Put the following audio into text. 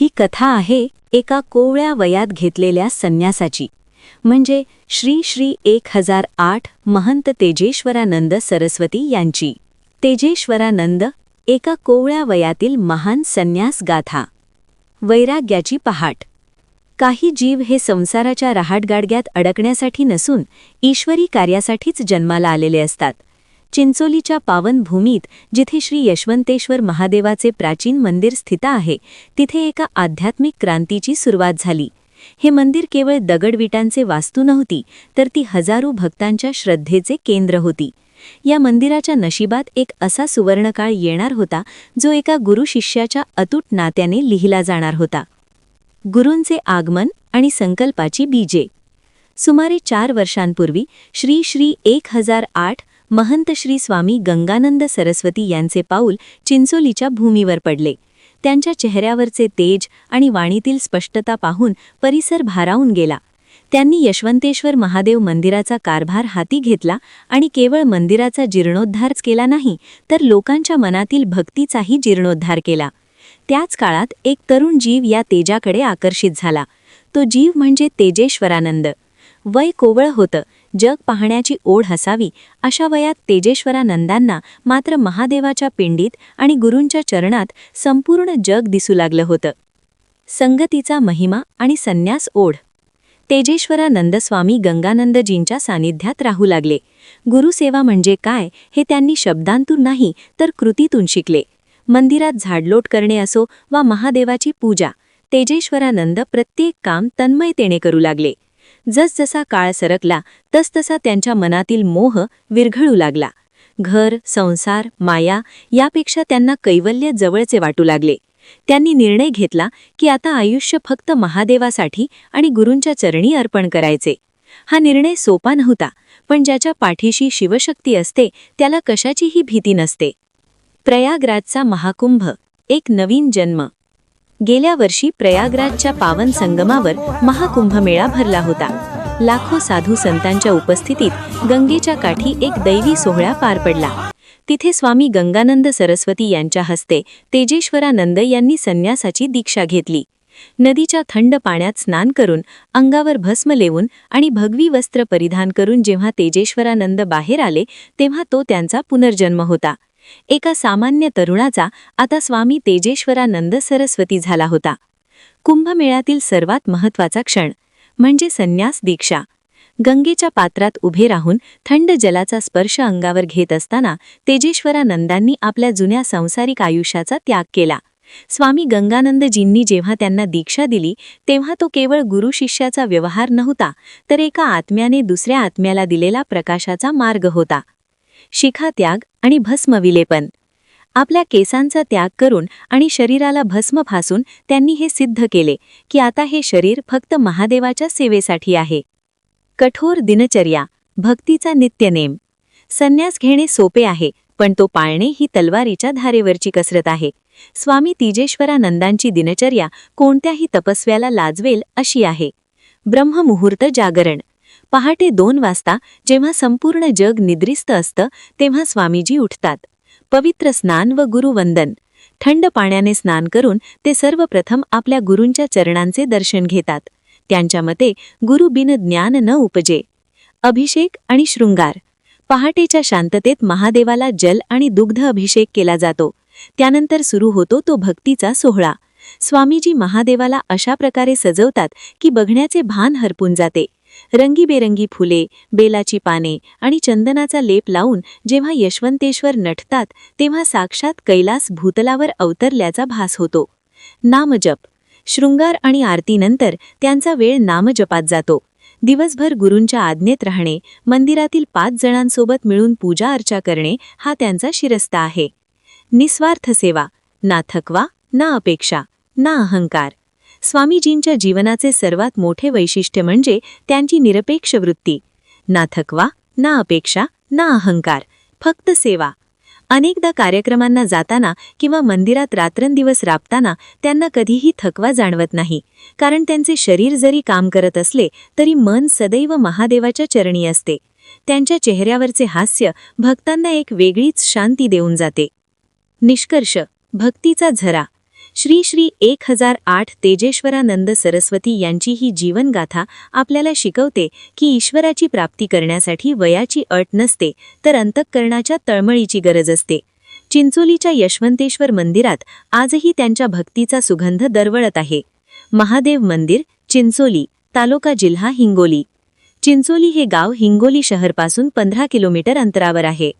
ही कथा आहे एका कोवळ्या वयात घेतलेल्या संन्यासाची. म्हणजे श्री श्री एक हजार आठ महंत तेजेश्वरानंद सरस्वती यांची. तेजेश्वरानंद एका कोवळ्या वयातील महान संन्यास गाथा वैराग्याची पहाट. काही जीव हे संसाराच्या रहाटगाडग्यात अडकण्यासाठी नसून ईश्वरी कार्यासाठीच जन्माला आलेले असतात. चिंचोलीच्या पावनभूमीत जिथे श्री यशवंतेश्वर महादेवाचे प्राचीन मंदिर स्थित आहे तिथे एका आध्यात्मिक क्रांतीची सुरुवात झाली. हे मंदिर केवळ दगडविटांचे वास्तू नव्हती तर ती हजारो भक्तांच्या श्रद्धेचे केंद्र होती. या मंदिराच्या नशिबात एक असा सुवर्णकाळ येणार होता जो एका गुरुशिष्याच्या अतूट नात्याने लिहिला जाणार होता. गुरूंचे आगमन आणि संकल्पाची बीजे. सुमारे चार वर्षांपूर्वी श्री श्री एक हजार आठ महंत श्री स्वामी गंगानंद सरस्वती यांचे पाऊल चिंचोलीच्या भूमीवर पडले. त्यांच्या चेहऱ्यावरचे तेज आणि वाणीतील स्पष्टता पाहून परिसर भारावून गेला. त्यांनी यशवंतेश्वर महादेव मंदिराचा कारभार हाती घेतला आणि केवळ मंदिराचा जीर्णोद्धारच केला नाही तर लोकांच्या मनातील भक्तीचाही जीर्णोद्धार केला. त्याच काळात एक तरुण जीव या तेजाकडे आकर्षित झाला. तो जीव म्हणजे तेजेश्वरानंद. वय कोवळ होतं जग पाहण्याची ओढ हसावी अशा वयात तेजेश्वरानंदांना मात्र महादेवाच्या पिंडीत आणि गुरूंच्या चरणात संपूर्ण जग दिसू लागलं होतं. संगतीचा महिमा आणि संन्यास ओढ. तेजेश्वरानंदस्वामी गंगानंदजींच्या सानिध्यात राहू लागले. गुरुसेवा म्हणजे काय हे त्यांनी शब्दांतून नाही तर कृतीतून शिकले. मंदिरात झाडलोट करणे असो वा महादेवाची पूजा तेजेश्वरानंद प्रत्येक काम तन्मयतेने करू लागले. जसजसा काळ सरकला तसतसा त्यांच्या मनातील मोह विरघळू लागला. घर संसार माया यापेक्षा त्यांना कैवल्य जवळचे वाटू लागले. त्यांनी निर्णय घेतला की आता आयुष्य फक्त महादेवासाठी आणि गुरूंच्या चरणी अर्पण करायचे. हा निर्णय सोपा नव्हता पण ज्याच्या पाठीशी शिवशक्ती असते त्याला कशाचीही भीती नसते. प्रयागराजचा महाकुंभ एक नवीन जन्म. गेल्या वर्षी प्रयागराजच्या पावन संगमावर महाकुंभ मेळा भरला होता. लाखो साधू संतांच्या उपस्थितीत गंगेच्या काठी एक दैवी सोहळा पार पडला. तिथे स्वामी गंगानंद सरस्वती यांच्या हस्ते तेजेश्वरानंद यांनी संन्यासाची दीक्षा घेतली. नदीच्या थंड पाण्यात स्नान करून अंगावर भस्म लेवून आणि भगवी वस्त्र परिधान करून जेव्हा तेजेश्वरानंद बाहेर आले तेव्हा तो त्यांचा पुनर्जन्म होता. एका सामान्य तरुणाचा आता स्वामी तेजेश्वरानंद सरस्वती झाला होता. कुंभमेळ्यातील सर्वात महत्त्वाचा क्षण म्हणजे संन्यास दीक्षा. गंगेच्या पात्रात उभे राहून थंड जलाचा स्पर्श अंगावर घेत असताना तेजेश्वरानंदांनी आपल्या जुन्या संसारिक आयुष्याचा त्याग केला. स्वामी गंगानंदजींनी जेव्हा त्यांना दीक्षा दिली तेव्हा तो केवळ गुरु शिष्याचा व्यवहार नव्हता तर एका आत्म्याने दुसऱ्या आत्म्याला दिलेला प्रकाशाचा मार्ग होता. शिखा त्याग आणि भस्म विलेपन आपल्या केसांचा त्याग करून आणि शरीराला भस्म फासून त्यांनी हे सिद्ध केले की आता हे शरीर फक्त महादेवाच्या सेवेसाठी आहे. कठोर दिनचर्या भक्तीचा नित्यनेम संन्यास घेणे सोपे आहे पण तो पाळणे ही तलवारीच्या धारेवरची कसरत आहे. स्वामी तिजेश्वरानंदांची दिनचर्या कोणत्याही तपस्व्याला लाजवेल अशी आहे. ब्रह्ममुहूर्त जागरण. पहाटे दोन वाजता जेव्हा संपूर्ण जग निद्रिस्त असतं तेव्हा स्वामीजी उठतात. पवित्र स्नान व गुरुवंदन थंड पाण्याने स्नान करून ते सर्वप्रथम आपल्या गुरूंच्या चरणांचे दर्शन घेतात. त्यांच्या मते गुरु बिन ज्ञान न उपजे. अभिषेक आणि शृंगार. पहाटेच्या शांततेत महादेवाला जल आणि दुग्ध अभिषेक केला जातो. त्यानंतर सुरू होतो तो भक्तीचा सोहळा. स्वामीजी महादेवाला अशा प्रकारे सजवतात की बघण्याचे भान हरपून जाते. रंगीबेरंगी फुले बेलाची पाने आणि चंदनाचा लेप लावून जेव्हा यशवंतेश्वर नटतात तेव्हा साक्षात कैलास भूतलावर अवतरल्याचा भास होतो. नामजप. शृंगार आणि आरतीनंतर त्यांचा वेळ नामजपात जातो. दिवसभर गुरूंच्या आज्ञेत राहणे मंदिरातील पाच जणांसोबत मिळून पूजा अर्चा करणे हा त्यांचा शिरस्ता आहे. निस्वार्थ सेवा. ना थकवा ना अपेक्षा ना अहंकार. स्वामीजींच्या जीवनाचे सर्वात मोठे वैशिष्ट्य म्हणजे त्यांची निरपेक्ष वृत्ती. ना थकवा ना अपेक्षा ना अहंकार फक्त सेवा. अनेकदा कार्यक्रमांना जाताना किंवा मंदिरात रात्रंदिवस राबताना त्यांना कधीही थकवा जाणवत नाही कारण त्यांचे शरीर जरी काम करत असले तरी मन सदैव महादेवाच्या चरणी असते. त्यांच्या चेहऱ्यावरचे हास्य भक्तांना एक वेगळीच शांती देऊन जाते. निष्कर्ष भक्तीचा झरा. श्री श्री एक हजार आठ तेजेश्वरानंद सरस्वती यांची ही जीवनगाथा आपल्याला शिकवते की ईश्वराची प्राप्ती करण्यासाठी वयाची अट नसते तर अंतःकरणाच्या तळमळीची गरज असते. चिंचोलीच्या यशवंतेश्वर मंदिरात आजही त्यांच्या भक्तीचा सुगंध दरवळत आहे. महादेव मंदिर चिंचोली तालुका जिल्हा हिंगोली. चिंचोली हे गाव हिंगोली शहरपासून पंधरा किलोमीटर अंतरावर आहे.